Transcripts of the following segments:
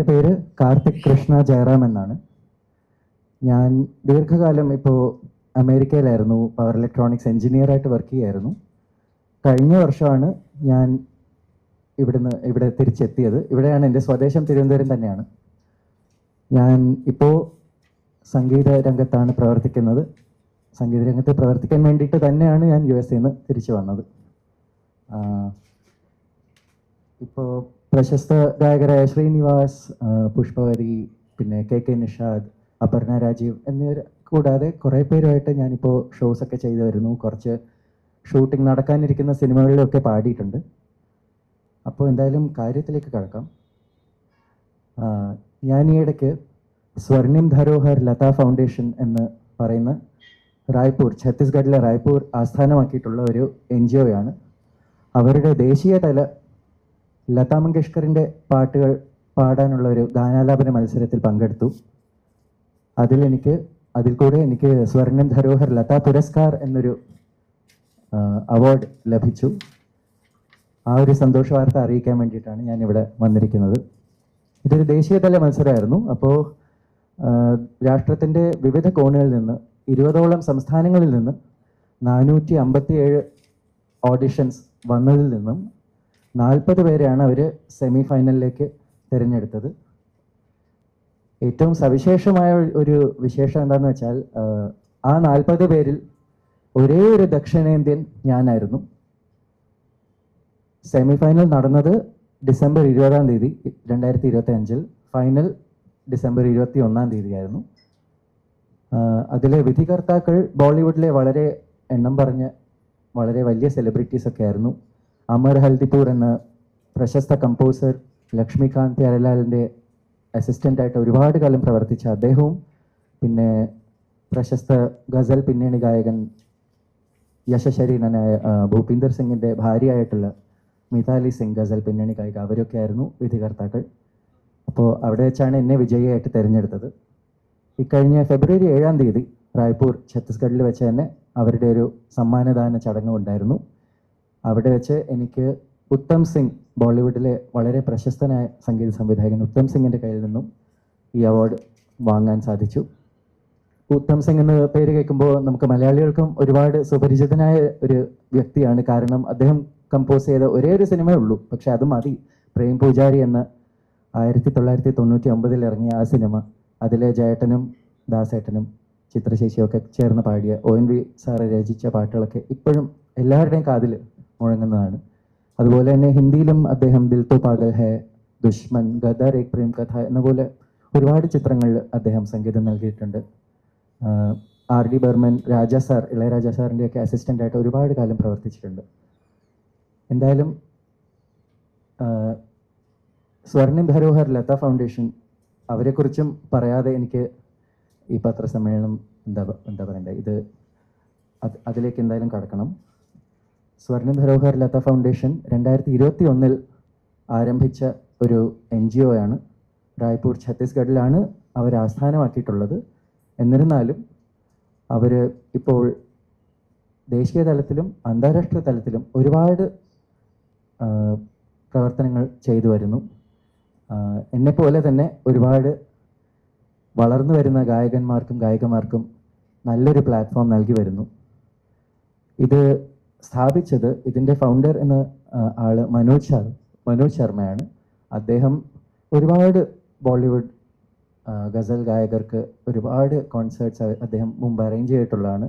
എന്റെ പേര് കാർത്തിക് കൃഷ്ണ ജയറാം എന്നാണ്. ഞാൻ ദീർഘകാലം ഇപ്പോൾ അമേരിക്കയിലായിരുന്നു പവർ ഇലക്ട്രോണിക്സ് എൻജിനീയറായിട്ട് വർക്ക് ചെയ്യായിരുന്നു കഴിഞ്ഞ വർഷമാണ് ഞാൻ ഇവിടുന്ന് ഇവിടെ തിരിച്ചെത്തിയത്. ഇവിടെയാണ് എന്റെ സ്വദേശം തിരുവനന്തപുരം തന്നെയാണ്. ഞാൻ ഇപ്പോൾ സംഗീത രംഗത്താണ് പ്രവർത്തിക്കുന്നത്. സംഗീത രംഗത്ത് പ്രവർത്തിക്കാൻ വേണ്ടിയിട്ട് തന്നെയാണ് ഞാൻ യു എസ് നിന്ന് തിരിച്ചു വന്നത്. ഇപ്പോൾ പ്രശസ്ത ഗായകരായ ശ്രീനിവാസ് പുഷ്പവരി പിന്നെ കെ കെ നിഷാദ് അപർണ രാജീവ് എന്നിവർ കൂടാതെ കുറേ പേരുമായിട്ട് ഞാനിപ്പോൾ ഷോസ് ഒക്കെ ചെയ്തു വരുന്നു. കുറച്ച് ഷൂട്ടിംഗ് നടക്കാനിരിക്കുന്ന സിനിമകളിലൊക്കെ പാടിയിട്ടുണ്ട്. അപ്പോൾ എന്തായാലും കാര്യത്തിലേക്ക് കടക്കാം. ഞാൻ ഈ ഇടയ്ക്ക് സ്വർണിം ധരോഹർ ലതാ ഫൗണ്ടേഷൻ എന്ന് പറയുന്ന റായ്പൂർ ഛത്തീസ്ഗഡിലെ റായ്പൂർ ആസ്ഥാനമാക്കിയിട്ടുള്ള ഒരു എൻ ജി ഒയാണ് അവരുടെ ദേശീയ തല ലതാ മങ്കേഷ്കറിന്റെ പാട്ടുകൾ പാടാനുള്ള ഒരു ഗാനാലാപന മത്സരത്തിൽ പങ്കെടുത്തു. അതിൽ എനിക്ക് അതിൽ കൂടെ എനിക്ക് സ്വർണം ധരോഹർ ലതാ പുരസ്കാർ എന്നൊരു അവാർഡ് ലഭിച്ചു. ആ ഒരു സന്തോഷ വാർത്ത അറിയിക്കാൻ വേണ്ടിയിട്ടാണ് ഞാൻ ഇവിടെ വന്നിരിക്കുന്നത്. ഇതൊരു ദേശീയതല മത്സരമായിരുന്നു. അപ്പോൾ രാഷ്ട്രത്തിന്റെ വിവിധ കോണുകളിൽ നിന്ന് ഇരുപതോളം സംസ്ഥാനങ്ങളിൽ നിന്ന് നാനൂറ്റി അമ്പത്തിയേഴ് ഓഡിഷൻസ് വന്നതിൽ നിന്നും നാൽപ്പത് പേരെയാണ് അവർ സെമി ഫൈനലിലേക്ക് തിരഞ്ഞെടുത്തത്. ഏറ്റവും സവിശേഷമായ ഒരു വിശേഷം എന്താണെന്ന് വെച്ചാൽ ആ നാൽപ്പത് പേരിൽ ഒരേ ഒരു ദക്ഷിണേന്ത്യൻ ഞാനായിരുന്നു. സെമി ഫൈനൽ നടന്നത് ഡിസംബർ ഇരുപതാം തീയതി രണ്ടായിരത്തി ഇരുപത്തി അഞ്ചിൽ ഫൈനൽ ഡിസംബർ ഇരുപത്തി ഒന്നാം തീയതിയായിരുന്നു അതിലെ വിധികർത്താക്കൾ ബോളിവുഡിലെ വളരെ എണ്ണം പറഞ്ഞ വളരെ വലിയ സെലിബ്രിറ്റീസ് ഒക്കെ ആയിരുന്നു. അമർ ഹൽദിപൂർ എന്ന പ്രശസ്ത കമ്പോസർ ലക്ഷ്മികാന്ത് പ്യാരലാലിന്റെ അസിസ്റ്റന്റായിട്ട് ഒരുപാട് കാലം പ്രവർത്തിച്ച അദ്ദേഹവും പിന്നെ പ്രശസ്ത ഗസൽ പിന്നണി ഗായകൻ യശശരീരനായ ഭൂപീന്ദർ സിംഗിന്റെ ഭാര്യയായിട്ടുള്ള മിതാലി സിംഗ് ഗസൽ പിന്നണി ഗായിക അവരൊക്കെ ആയിരുന്നു വിധികർത്താക്കൾ. അപ്പോൾ അവിടെ വെച്ചാണ് എന്നെ വിജയിയായിട്ട് തിരഞ്ഞെടുത്തത്. ഇക്കഴിഞ്ഞ ഫെബ്രുവരി ഏഴാം തീയതി റായ്പൂർ ഛത്തീസ്ഗഡിൽ വെച്ച് തന്നെ അവരുടെ ഒരു സമ്മാനദാന ചടങ്ങ് ഉണ്ടായിരുന്നു. അവിടെ വെച്ച് എനിക്ക് ഉത്തം സിംഗ് ബോളിവുഡിലെ വളരെ പ്രശസ്തനായ സംഗീത സംവിധായകൻ ഉത്തം സിംഗിന്റെ കയ്യിൽ നിന്നും ഈ അവാർഡ് വാങ്ങാൻ സാധിച്ചു. ഉത്തം സിംഗ് എന്ന പേര് കേൾക്കുമ്പോൾ നമുക്ക് മലയാളികൾക്കും ഒരുപാട് സുപരിചിതനായ ഒരു വ്യക്തിയാണ്. കാരണം അദ്ദേഹം കമ്പോസ് ചെയ്ത ഒരേ ഒരു സിനിമയേ ഉള്ളൂ. പക്ഷെ അത് മതി. പ്രേം പൂജാരി എന്ന ആയിരത്തി തൊള്ളായിരത്തി തൊണ്ണൂറ്റി ഒമ്പതിൽ ഇറങ്ങിയ ആ സിനിമ അതിലെ ജയേട്ടനും ദാസേട്ടനും ചിത്രശേഷിയൊക്കെ ചേർന്ന് പാടിയ ഒ എൻ വി സാറ് രചിച്ച പാട്ടുകളൊക്കെ ഇപ്പോഴും എല്ലാവരുടെയും കാതിൽ മുഴങ്ങുന്നതാണ് അതുപോലെ തന്നെ ഹിന്ദിയിലും അദ്ദേഹം ദിൽ തോ പാഗൽ ഹെ ദുഷ്മൻ ഗദർ ഏക് പ്രേം കഥ എന്ന പോലെ ഒരുപാട് ചിത്രങ്ങളിൽ അദ്ദേഹം സംഗീതം നൽകിയിട്ടുണ്ട്. R D Burman Raja sir Ilaiyaraaja സാറിന്റെയൊക്കെ assistant ആയിട്ട് ഒരുപാട് കാലം പ്രവർത്തിച്ചിട്ടുണ്ട്. എന്തായാലും സ്വർണ സ്വർണിം ധരോഹർ ലത ഫൗണ്ടേഷൻ അവരെക്കുറിച്ചും പറയാതെ എനിക്ക് ഈ പത്രസമ്മേളനം എന്താ എന്താ പറയണ്ടേ ഇത് അത് അതിലേക്ക് എന്തായാലും കടക്കണം. സ്വർണിം ധരോഹർ ലത ഫൗണ്ടേഷൻ രണ്ടായിരത്തി ഇരുപത്തി ഒന്നിൽ ആരംഭിച്ച ഒരു എൻ ജി ഒ ആണ് റായ്പൂർ ഛത്തീസ്ഗഡിലാണ് അവർ ആസ്ഥാനമാക്കിയിട്ടുള്ളത്. എന്നിരുന്നാലും അവർ ഇപ്പോൾ ദേശീയ തലത്തിലും അന്താരാഷ്ട്ര തലത്തിലും ഒരുപാട് പ്രവർത്തനങ്ങൾ ചെയ്തു വരുന്നു. എന്നെ പോലെ തന്നെ ഒരുപാട് വളർന്നു വരുന്ന ഗായകന്മാർക്കും ഗായികമാർക്കും നല്ലൊരു പ്ലാറ്റ്ഫോം നൽകി വരുന്നു. ഇത് സ്ഥാപിച്ചത് ഇതിന്റെ ഫൗണ്ടർ എന്ന ആൾ മനോജ് ശർ മനോജ് ശർമ്മയാണ്. അദ്ദേഹം ഒരുപാട് ബോളിവുഡ് ഗസൽ ഗായകർക്ക് ഒരുപാട് കോൺസേർട്സ് അദ്ദേഹം മുമ്പ് അറേഞ്ച് ചെയ്തിട്ടുള്ളതാണ്.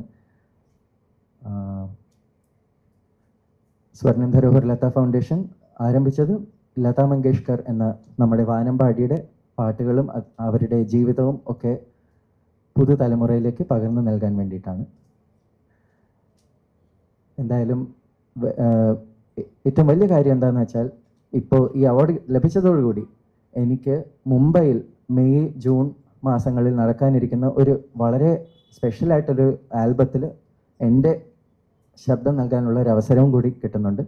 സ്വർണം ധരോഹർ ലത ഫൗണ്ടേഷൻ ആരംഭിച്ചത് ലതാ മങ്കേഷ്കർ എന്ന നമ്മുടെ വാനമ്പാടിയുടെ പാട്ടുകളും അവരുടെ ജീവിതവും ഒക്കെ പുതുതലമുറയിലേക്ക് പകർന്നു നൽകാൻ വേണ്ടിയിട്ടാണ്. എന്തായാലും ഏറ്റവും വലിയ കാര്യം എന്താണെന്ന് വെച്ചാൽ ഇപ്പോൾ ഈ അവാർഡ് ലഭിച്ചതോടുകൂടി എനിക്ക് മുംബൈയിൽ മെയ് ജൂൺ മാസങ്ങളിൽ നടക്കാനിരിക്കുന്ന ഒരു വളരെ സ്പെഷ്യലായിട്ടൊരു ആൽബത്തിൽ എന്റെ ശബ്ദം നൽകാനുള്ള ഒരു അവസരവും കൂടി കിട്ടുന്നുണ്ട്.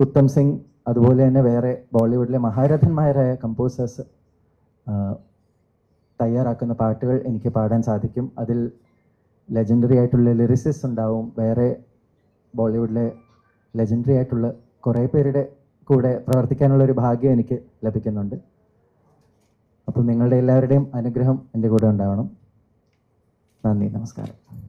ഉത്തം സിംഗ് അതുപോലെ തന്നെ വേറെ ബോളിവുഡിലെ മഹാരഥന്മാരായ കമ്പോസേഴ്സ് തയ്യാറാക്കുന്ന പാട്ടുകൾ എനിക്ക് പാടാൻ സാധിക്കും. അതിൽ ലെജൻഡറി ആയിട്ടുള്ള ലിറിസിസ് ഉണ്ടാവും. വേറെ ബോളിവുഡിലെ ലെജൻഡറി ആയിട്ടുള്ള കുറേ പേരുടെ കൂടെ പ്രവർത്തിക്കാനുള്ള ഒരു ഭാഗ്യം എനിക്ക് ലഭിക്കുന്നുണ്ട്. അപ്പോൾ നിങ്ങളുടെ എല്ലാവരുടെയും അനുഗ്രഹം എന്റെ കൂടെ ഉണ്ടാവണം. നന്ദി നമസ്കാരം.